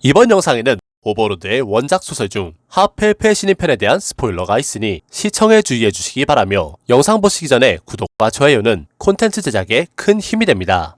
이번 영상에는 오버로드의 원작 소설 중 하펠페 신인편에 대한 스포일러가 있으니 시청에 주의해 주시기 바라며 영상 보시기 전에 구독과 좋아요는 콘텐츠 제작에 큰 힘이 됩니다.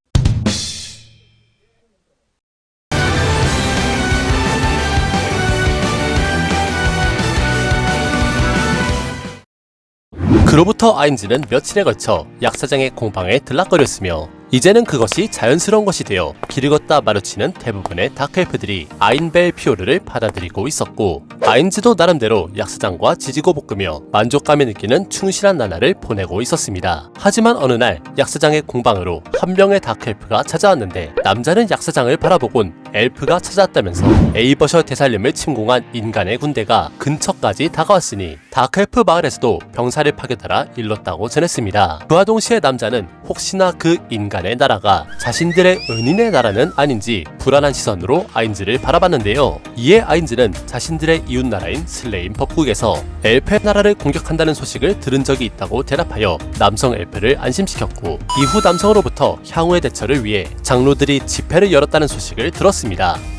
그로부터 아인즈는 며칠에 걸쳐 약사장의 공방에 들락거렸으며 이제는 그것이 자연스러운 것이 되어 길을 걷다 마주치는 대부분의 다크엘프들이 아인벨 피오르를 받아들이고 있었고 아인즈도 나름대로 약사장과 지지고 볶으며 만족감을 느끼는 충실한 나날을 보내고 있었습니다. 하지만 어느 날 약사장의 공방으로 한 명의 다크엘프가 찾아왔는데 남자는 약사장을 바라보곤 엘프가 찾아왔다면서 에이버셔 대살림을 침공한 인간의 군대가 근처까지 다가왔으니 다크엘프 마을에서도 병사를 파견하라 일렀다고 전했습니다. 그와 동시에 남자는 혹시나 그 인간의 나라가 자신들의 은인의 나라는 아닌지 불안한 시선으로 아인즈를 바라봤는데요. 이에 아인즈는 자신들의 이웃 나라인 슬레임 법국에서 엘프의 나라를 공격한다는 소식을 들은 적이 있다고 대답하여 남성 엘프를 안심시켰고 이후 남성으로부터 향후의 대처를 위해 장로들이 집회를 열었다는 소식을 들었습니다.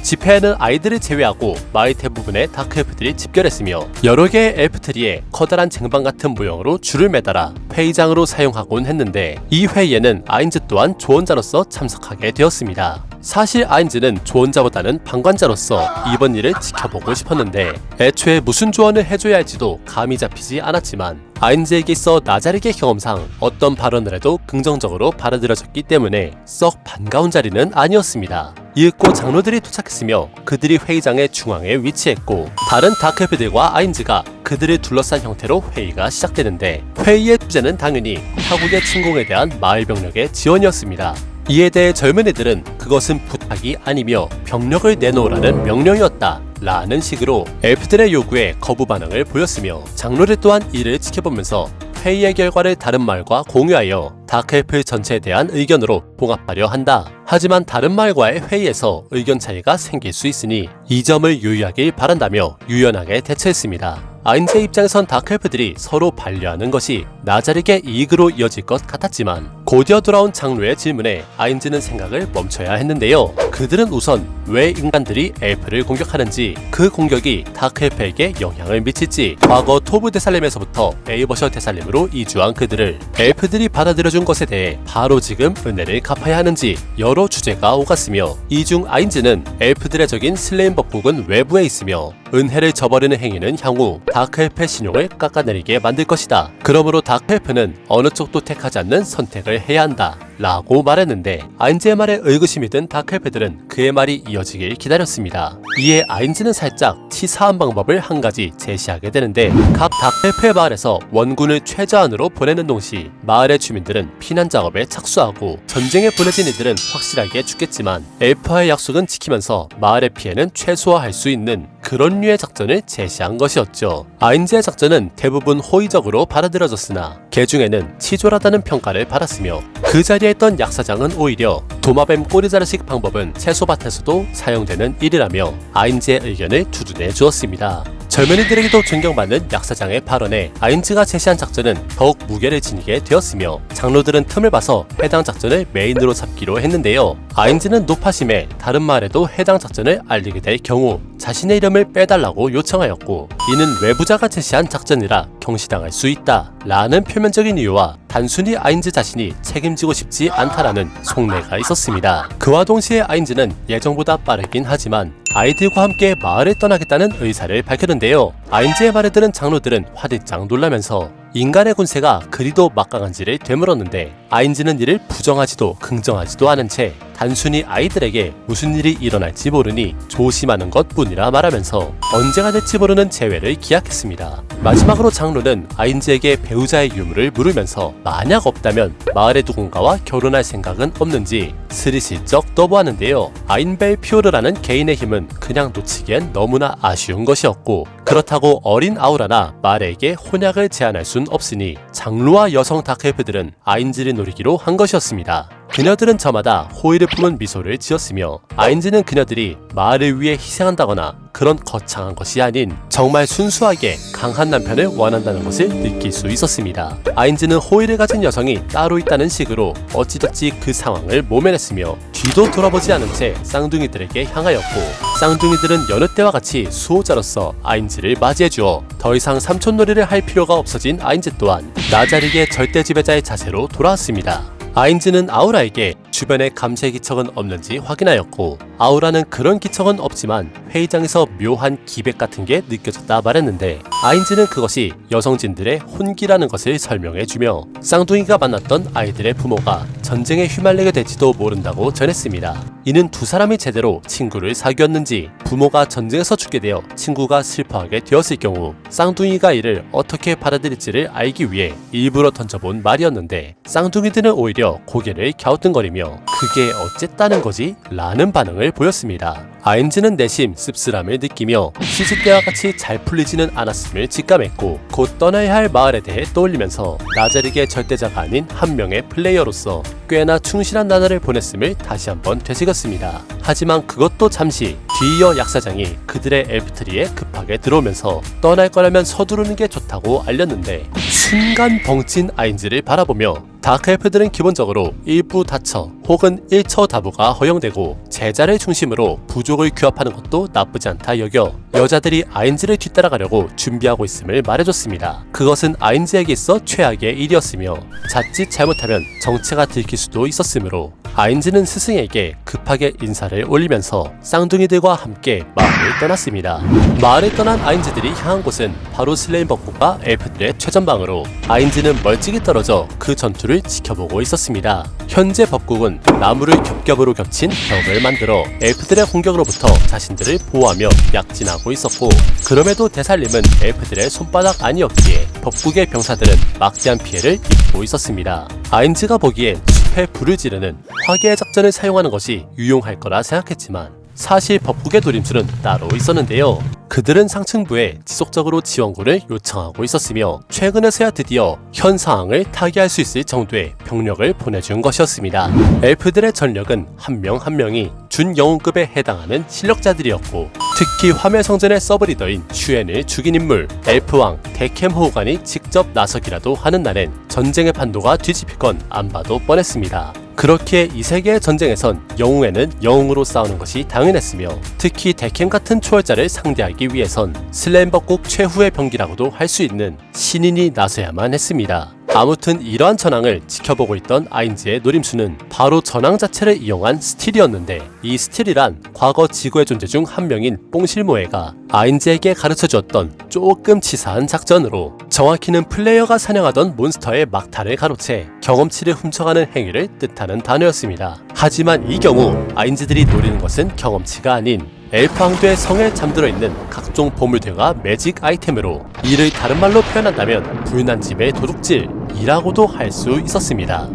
집회에는 아이들을 제외하고 마을 대부분의 다크엘프들이 집결했으며 여러 개의 엘프트리에 커다란 쟁반 같은 모형으로 줄을 매달아 회의장으로 사용하곤 했는데 이 회의에는 아인즈 또한 조언자로서 참석하게 되었습니다. 사실 아인즈는 조언자보다는 방관자로서 이번 일을 지켜보고 싶었는데 애초에 무슨 조언을 해줘야 할지도 감이 잡히지 않았지만 아인즈에게 있어 나자르의 경험상 어떤 발언을 해도 긍정적으로 받아들여졌기 때문에 썩 반가운 자리는 아니었습니다. 이윽고 장로들이 도착했으며 그들이 회의장의 중앙에 위치했고 다른 다크엘프들과 아인즈가 그들을 둘러싼 형태로 회의가 시작되는데 회의의 주제는 당연히 타국의 침공에 대한 마을 병력의 지원이었습니다. 이에 대해 젊은이들은 그것은 부탁이 아니며 병력을 내놓으라는 명령이었다. 라는 식으로 엘프들의 요구에 거부 반응을 보였으며 장로들 또한 이를 지켜보면서 회의의 결과를 다른 말과 공유하여 다크엘프 전체에 대한 의견으로 봉합하려 한다. 하지만 다른 말과의 회의에서 의견 차이가 생길 수 있으니 이 점을 유의하길 바란다며 유연하게 대처했습니다. 아인제 입장에선 다크엘프들이 서로 반려하는 것이 나자르게 이익으로 이어질 것 같았지만 곧이어 돌아온 장로의 질문에 아인즈는 생각을 멈춰야 했는데요. 그들은 우선 왜 인간들이 엘프를 공격하는지 그 공격이 다크엘프에게 영향을 미칠지 과거 토브 대살림에서부터 에이버셔 대살림으로 이주한 그들을 엘프들이 받아들여준 것에 대해 바로 지금 은혜를 갚아야 하는지 여러 주제가 오갔으며 이 중 아인즈는 엘프들의 적인 슬레임 법국은 외부에 있으며 은혜를 저버리는 행위는 향후 다크엘프의 신용을 깎아내리게 만들 것이다. 그러므로 다크엘프는 어느 쪽도 택하지 않는 선택을 해야 한다. 라고 말했는데 아인즈의 말에 의구심이 든 다크엘프들은 그의 말이 이어지길 기다렸습니다. 이에 아인즈는 살짝 치사한 방법을 한 가지 제시하게 되는데 각 다크엘프의 마을에서 원군을 최저한으로 보내는 동시 마을의 주민들은 피난 작업에 착수하고 전쟁에 보내진 이들은 확실하게 죽겠지만 엘프와의 약속은 지키면서 마을의 피해는 최소화할 수 있는 그런 류의 작전을 제시한 것이었죠. 아인즈의 작전은 대부분 호의적으로 받아들여졌으나 개 중에는 치졸하다는 평가를 받았으며 그 자리에 있던 약사장은 오히려 도마뱀 꼬리자르식 방법은 채소밭에서도 사용되는 일이라며 아인즈의 의견을 두둔해 주었습니다. 젊은이들에게도 존경받는 약사장의 발언에 아인즈가 제시한 작전은 더욱 무게를 지니게 되었으며 장로들은 틈을 봐서 해당 작전을 메인으로 잡기로 했는데요. 아인즈는 노파심에 다른 말에도 해당 작전을 알리게 될 경우 자신의 이름을 빼달라고 요청하였고 이는 외부자가 제시한 작전이라 경시당할 수 있다 라는 표면적인 이유와 단순히 아인즈 자신이 책임지고 싶지 않다라는 속내가 있었습니다. 그와 동시에 아인즈는 예정보다 빠르긴 하지만 아이들과 함께 마을을 떠나겠다는 의사를 밝혔는데요. 아인즈의 말에 들은 장로들은 화들짝 놀라면서 인간의 군세가 그리도 막강한지를 되물었는데 아인즈는 이를 부정하지도 긍정하지도 않은 채 단순히 아이들에게 무슨 일이 일어날지 모르니 조심하는 것 뿐이라 말하면서 언제가 될지 모르는 재회를 기약했습니다. 마지막으로 장로는 아인즈에게 배우자의 유무를 물으면서 만약 없다면 마을의 누군가와 결혼할 생각은 없는지 스리슬쩍 떠보았는데요. 아인벨 피오르라는 개인의 힘은 그냥 놓치기엔 너무나 아쉬운 것이었고 그렇다고 어린 아우라나 마레에게 혼약을 제안할 순 없으니 장로와 여성 다크엘프들은 아인즈를 노리기로 한 것이었습니다. 그녀들은 저마다 호의를 품은 미소를 지었으며 아인즈는 그녀들이 마을을 위해 희생한다거나 그런 거창한 것이 아닌 정말 순수하게 강한 남편을 원한다는 것을 느낄 수 있었습니다. 아인즈는 호의를 가진 여성이 따로 있다는 식으로 어찌저찌 그 상황을 모면했으며 뒤도 돌아보지 않은 채 쌍둥이들에게 향하였고 쌍둥이들은 여느 때와 같이 수호자로서 아인즈를 맞이해주어 더 이상 삼촌놀이를 할 필요가 없어진 아인즈 또한 나자릭의 절대 지배자의 자세로 돌아왔습니다. 아인즈는 아우라에게 주변에 감시의 기척은 없는지 확인하였고 아우라는 그런 기척은 없지만 회의장에서 묘한 기백 같은 게 느껴졌다 말했는데 아인즈는 그것이 여성진들의 혼기라는 것을 설명해주며 쌍둥이가 만났던 아이들의 부모가 전쟁에 휘말리게 될지도 모른다고 전했습니다. 이는 두 사람이 제대로 친구를 사귀었는지 부모가 전쟁에서 죽게 되어 친구가 슬퍼하게 되었을 경우 쌍둥이가 이를 어떻게 받아들일지를 알기 위해 일부러 던져본 말이었는데 쌍둥이들은 오히려 고개를 갸우뚱거리며 그게 어쨌다는 거지? 라는 반응을 보였습니다. 아인즈는 내심 씁쓸함을 느끼며 시집 때와 같이 잘 풀리지는 않았음을 직감했고 곧 떠나야 할 마을에 대해 떠올리면서 나자릭의 절대자가 아닌 한 명의 플레이어로서 꽤나 충실한 나날을 보냈음을 다시 한번 되새겼습니다. 하지만 그것도 잠시 뒤이어 약사장이 그들의 엘프트리에 급하게 들어오면서 떠날 거라면 서두르는 게 좋다고 알렸는데 순간 벙찐 아인즈를 바라보며 다크엘프들은 기본적으로 일부 다처 혹은 일처 다부가 허용되고 제자를 중심으로 부족을 규합하는 것도 나쁘지 않다 여겨 여자들이 아인즈를 뒤따라가려고 준비하고 있음을 말해줬습니다. 그것은 아인즈에게 있어 최악의 일이었으며 자칫 잘못하면 정체가 들킬 수도 있었으므로 아인즈는 스승에게 급하게 인사를 올리면서 쌍둥이들과 함께 마을을 떠났습니다. 마을을 떠난 아인즈들이 향한 곳은 바로 슬레임 벚꽃과 엘프들의 최전방으로 아인즈는 멀찍이 떨어져 그 전투를 지켜보고 있었습니다. 현재 법국은 나무를 겹겹으로 겹친 벽을 만들어 엘프들의 공격으로부터 자신들을 보호하며 약진하고 있었고 그럼에도 대살림은 엘프들의 손바닥 아니었기에 법국의 병사들은 막대한 피해를 입고 있었습니다. 아인즈가 보기엔 숲에 불을 지르는 화기의 작전을 사용하는 것이 유용할 거라 생각했지만 사실 법국의 도림술은 따로 있었는데요. 그들은 상층부에 지속적으로 지원군을 요청하고 있었으며 최근에서야 드디어 현 상황을 타개할 수 있을 정도의 병력을 보내준 것이었습니다. 엘프들의 전력은 한 명한 명이 준영웅급에 해당하는 실력자들이었고 특히 화멜성전의 서브리더인 슈엔을 죽인 인물 엘프왕 데캠 호우간이 직접 나서기라도 하는 날엔 전쟁의 판도가 뒤집힐 건안 봐도 뻔했습니다. 그렇게 이 세계의 전쟁에선 영웅에는 영웅으로 싸우는 것이 당연했으며 특히 데캠 같은 초월자를 상대하기 위해선 슬램버국 최후의 병기라고도 할 수 있는 신인이 나서야만 했습니다. 아무튼 이러한 전황을 지켜보고 있던 아인즈의 노림수는 바로 전황 자체를 이용한 스틸이었는데 이 스틸이란 과거 지구의 존재 중 한 명인 뽕실모에가 아인즈에게 가르쳐 주었던 조금 치사한 작전으로 정확히는 플레이어가 사냥하던 몬스터의 막타를 가로채 경험치를 훔쳐가는 행위를 뜻하는 단어였습니다. 하지만 이 경우 아인즈들이 노리는 것은 경험치가 아닌 엘프 황도의 성에 잠들어 있는 각종 보물들과 매직 아이템으로 이를 다른 말로 표현한다면 불난 집의 도둑질 이라고도 할 수 있었습니다.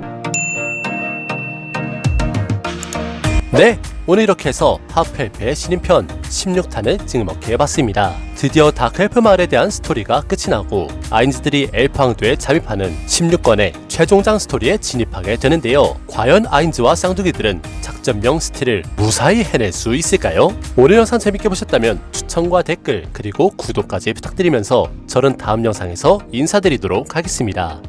네, 오늘 이렇게 해서 하프헬프의 신인편 16탄을 찍먹해봤습니다. 드디어 다크엘프 마을에 대한 스토리가 끝이 나고 아인즈들이 엘프 황도에 잠입하는 16권의 최종장 스토리에 진입하게 되는데요. 과연 아인즈와 쌍둥이들은 작전명 스틸을 무사히 해낼 수 있을까요? 오늘 영상 재밌게 보셨다면 추천과 댓글 그리고 구독까지 부탁드리면서 저는 다음 영상에서 인사드리도록 하겠습니다.